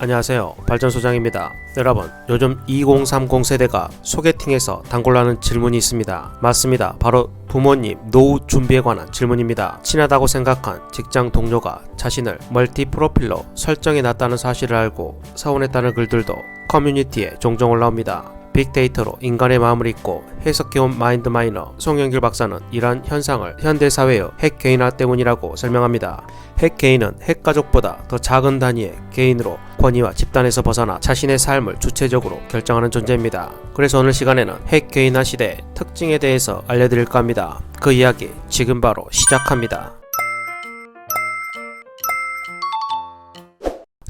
안녕하세요. 발전소장입니다. 여러분, 요즘 2030 세대가 소개팅에서 단골나는 질문이 있습니다. 맞습니다. 바로 부모님 노후 준비에 관한 질문입니다. 친하다고 생각한 직장 동료가 자신을 멀티 프로필로 설정해 놨다는 사실을 알고 서운했다는 글들도 커뮤니티에 종종 올라옵니다. 빅데이터로 인간의 마음을 읽고 해석해온 마인드 마이너 송영길 박사는 이러한 현상을 현대사회의 핵 개인화 때문이라고 설명합니다. 핵 개인은 핵 가족보다 더 작은 단위의 개인으로 권위와 집단에서 벗어나 자신의 삶을 주체적으로 결정하는 존재입니다. 그래서 오늘 시간에는 핵 개인화 시대의 특징에 대해서 알려드릴까 합니다. 그 이야기 지금 바로 시작합니다.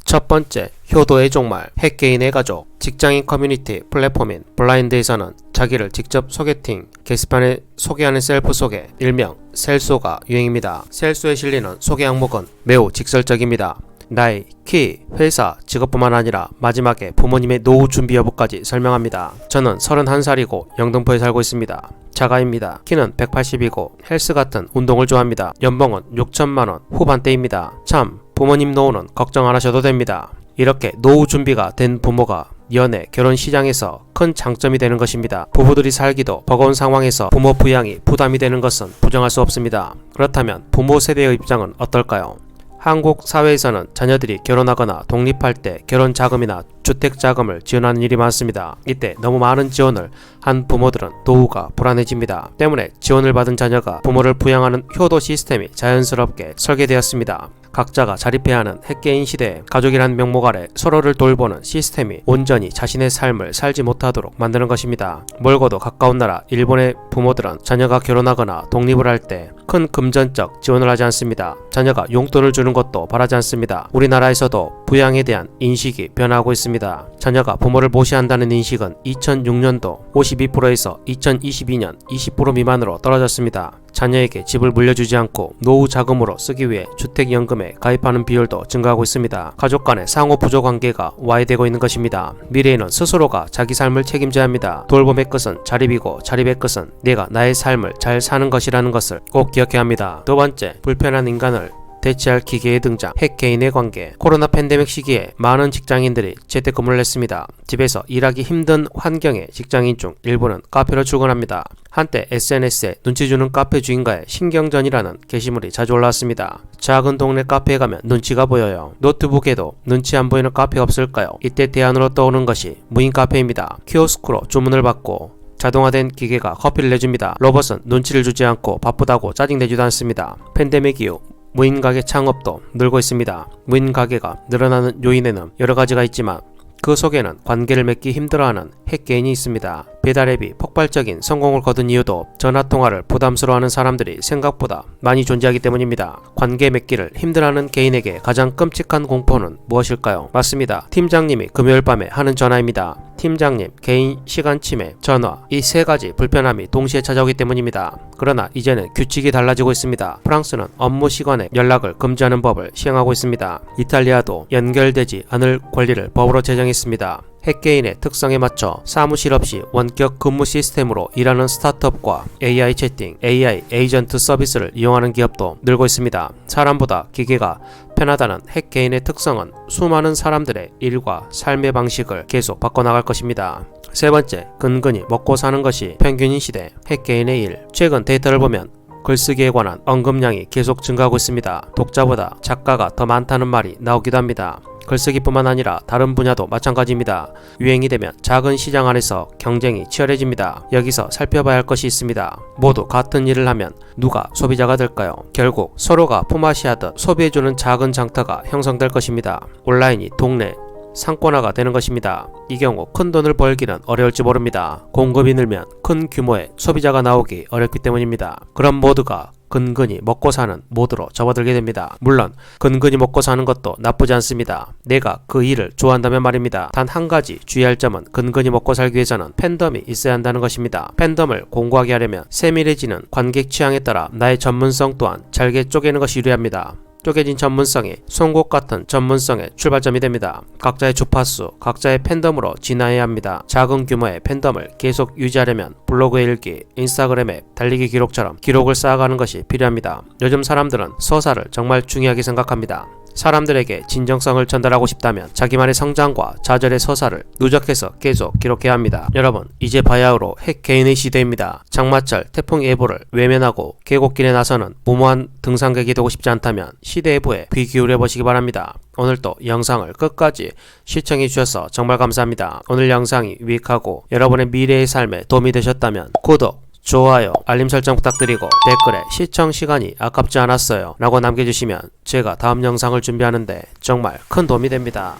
첫 번째, 효도의 종말, 핵개인의 가족, 직장인 커뮤니티 플랫폼인 블라인드에서는 자기를 직접 소개팅, 게시판에 소개하는 셀프 소개, 일명 셀소가 유행입니다. 셀소에 실리는 소개 항목은 매우 직설적입니다. 나이, 키, 회사, 직업뿐만 아니라 마지막에 부모님의 노후 준비 여부까지 설명합니다. 저는 31살이고 영등포에 살고 있습니다. 자가입니다. 키는 180이고 헬스 같은 운동을 좋아합니다. 연봉은 6천만원 후반대입니다. 참, 부모님 노후는 걱정 안 하셔도 됩니다. 이렇게 노후 준비가 된 부모가 연애, 결혼 시장에서 큰 장점이 되는 것입니다. 부부들이 살기도 버거운 상황에서 부모 부양이 부담이 되는 것은 부정할 수 없습니다. 그렇다면 부모 세대의 입장은 어떨까요? 한국 사회에서는 자녀들이 결혼하거나 독립할 때 결혼 자금이나 주택 자금을 지원하는 일이 많습니다. 이때 너무 많은 지원을 한 부모들은 노후가 불안해집니다. 때문에 지원을 받은 자녀가 부모를 부양하는 효도 시스템이 자연스럽게 설계되었습니다. 각자가 자립해야 하는 핵개인 시대에 가족이라는 명목 아래 서로를 돌보는 시스템이 온전히 자신의 삶을 살지 못하도록 만드는 것입니다. 멀고도 가까운 나라 일본의 부모들은 자녀가 결혼하거나 독립을 할 때 큰 금전적 지원을 하지 않습니다. 자녀가 용돈을 주는 것도 바라지 않습니다. 우리나라에서도 부양에 대한 인식이 변화하고 있습니다. 자녀가 부모를 모시한다는 인식은 2006년도 52%에서 2022년 20% 미만으로 떨어졌습니다. 자녀에게 집을 물려주지 않고 노후 자금으로 쓰기 위해 주택연금에 가입하는 비율도 증가하고 있습니다. 가족 간의 상호 부조 관계가 와해되고 있는 것입니다. 미래에는 스스로가 자기 삶을 책임져야 합니다. 돌봄의 끝은 자립이고 자립의 끝은 내가 나의 삶을 잘 사는 것이라는 것을 꼭 기억해야 합니다. 두 번째, 불편한 인간을 대체할 기계의 등장, 핵개인의 관계. 코로나 팬데믹 시기에 많은 직장인들이 재택근무를 했습니다. 집에서 일하기 힘든 환경의 직장인 중 일부는 카페로 출근합니다. 한때 SNS에 눈치 주는 카페 주인과의 신경전이라는 게시물이 자주 올라왔습니다. 작은 동네 카페에 가면 눈치가 보여요. 노트북에도 눈치 안 보이는 카페 없을까요? 이때 대안으로 떠오른 것이 무인 카페입니다. 키오스크로 주문을 받고 자동화된 기계가 커피를 내줍니다. 로봇은 눈치를 주지 않고 바쁘다고 짜증내지도 않습니다. 팬데믹 이후 무인 가게 창업도 늘고 있습니다. 무인 가게가 늘어나는 요인에는 여러 가지가 있지만 그 속에는 관계를 맺기 힘들어하는 핵개인이 있습니다. 배달앱이 폭발적인 성공을 거둔 이유도 전화통화를 부담스러워하는 사람들이 생각보다 많이 존재하기 때문입니다. 관계 맺기를 힘들어하는 개인에게 가장 끔찍한 공포는 무엇일까요? 맞습니다. 팀장님이 금요일 밤에 하는 전화입니다. 팀장님, 개인 시간 침해, 전화 이 세 가지 불편함이 동시에 찾아오기 때문입니다. 그러나 이제는 규칙이 달라지고 있습니다. 프랑스는 업무 시간에 연락을 금지하는 법을 시행하고 있습니다. 이탈리아도 연결되지 않을 권리를 법으로 제정했습니다. 핵개인의 특성에 맞춰 사무실 없이 원격 근무 시스템으로 일하는 스타트업과 AI 채팅, AI 에이전트 서비스를 이용하는 기업도 늘고 있습니다. 사람보다 기계가 편하다는 핵개인의 특성은 수많은 사람들의 일과 삶의 방식을 계속 바꿔나갈 것입니다. 세 번째, 근근히 먹고 사는 것이 평균인 시대, 핵개인의 일. 최근 데이터를 보면 글쓰기에 관한 언급량이 계속 증가하고 있습니다. 독자보다 작가가 더 많다는 말이 나오기도 합니다. 글쓰기뿐만 아니라 다른 분야도 마찬가지입니다. 유행이 되면 작은 시장 안에서 경쟁이 치열해집니다. 여기서 살펴봐야 할 것이 있습니다. 모두 같은 일을 하면 누가 소비자가 될까요? 결국 서로가 품앗이하듯 소비해주는 작은 장터가 형성될 것입니다. 온라인이 동네, 상권화가 되는 것입니다. 이 경우 큰 돈을 벌기는 어려울지 모릅니다. 공급이 늘면 큰 규모의 소비자가 나오기 어렵기 때문입니다. 그런 모두가 근근히 먹고 사는 모드로 접어들게 됩니다. 물론 근근히 먹고 사는 것도 나쁘지 않습니다. 내가 그 일을 좋아한다면 말입니다. 단 한 가지 주의할 점은 근근히 먹고 살기 위해서는 팬덤이 있어야 한다는 것입니다. 팬덤을 공고하게 하려면 세밀해지는 관객 취향에 따라 나의 전문성 또한 잘게 쪼개는 것이 유리합니다. 쪼개진 전문성이 송곳 같은 전문성의 출발점이 됩니다. 각자의 주파수, 각자의 팬덤으로 진화해야 합니다. 작은 규모의 팬덤을 계속 유지하려면 블로그의 일기, 인스타그램의 달리기 기록처럼 기록을 쌓아가는 것이 필요합니다. 요즘 사람들은 서사를 정말 중요하게 생각합니다. 사람들에게 진정성을 전달하고 싶다면 자기만의 성장과 좌절의 서사를 누적해서 계속 기록해야 합니다. 여러분, 이제 바야흐로 핵 개인의 시대입니다. 장마철 태풍 예보를 외면하고 계곡길에 나서는 무모한 등산객이 되고 싶지 않다면 시대 예보에 귀 기울여 보시기 바랍니다. 오늘도 영상을 끝까지 시청해 주셔서 정말 감사합니다. 오늘 영상이 유익하고 여러분의 미래의 삶에 도움이 되셨다면 구독, 좋아요, 알림 설정 부탁드리고 댓글에 시청 시간이 아깝지 않았어요 라고 남겨주시면 제가 다음 영상을 준비하는데 정말 큰 도움이 됩니다.